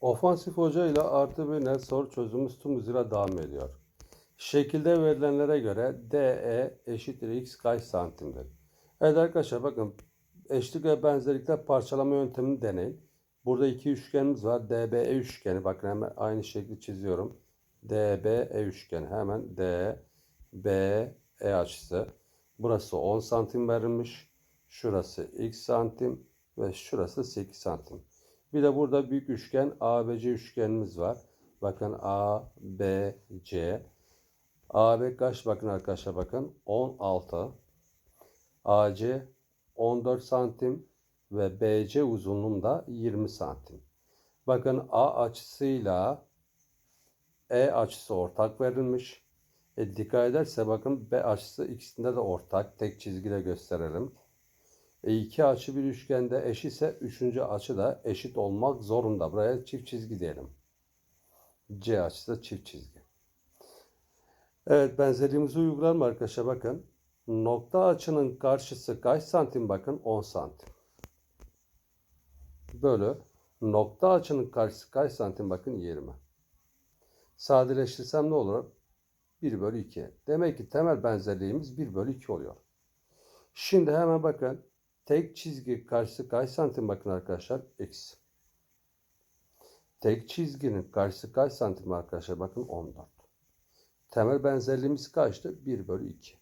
Ofansif hoca ile artı bir net soru çözümümüz tüm hızıyla devam ediyor. Şekilde verilenlere göre DE eşittir x kaç santimdir? Evet arkadaşlar bakın eşlik ve benzerlikler parçalama yöntemini deneyin. Burada iki üçgenimiz var. DBE üçgeni. Bakın hemen aynı şekli çiziyorum. DBE üçgeni. Hemen DBE açısı. Burası 10 santim verilmiş. Şurası x santim ve şurası 8 santim. Bir de burada büyük üçgen ABC üçgenimiz var. Bakın ABC. AB kaç bakın arkadaşlar bakın 16. AC 14 santim ve BC uzunluğum da 20 santim. Bakın A açısıyla E açısı ortak verilmiş. E, dikkat ederse bakın B açısı ikisinde de ortak. Tek çizgiyle gösterelim. E, iki açı bir üçgende eşitse üçüncü açı da eşit olmak zorunda. Buraya çift çizgi diyelim. C açısı da çift çizgi. Evet benzerliğimizi uygulayalım arkadaşlar bakın. Nokta açının karşısı kaç santim bakın 10 santim. Bölü nokta açının karşısı kaç santim bakın 20. Sadeleştirsem ne olur? 1 bölü 2. Demek ki temel benzerliğimiz 1 bölü 2 oluyor. Şimdi hemen bakın. Tek çizgi karşısı kaç santim bakın arkadaşlar? X. Tek çizginin karşısı kaç santim arkadaşlar? Bakın 14. Temel benzerliğimiz kaçtı? 1 bölü 2.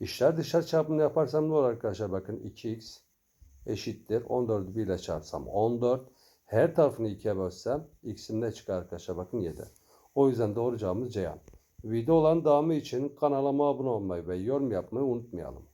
İşler dışarı çarpımını yaparsam ne olur arkadaşlar? Bakın 2x eşittir. 14'ü 1 ile çarpsam 14. Her tarafını 2'ye bölsem x'im ne çıkar arkadaşlar? Bakın 7. O yüzden doğru cevabımız Ceyhan. Video olan devamı için kanalıma abone olmayı ve yorum yapmayı unutmayalım.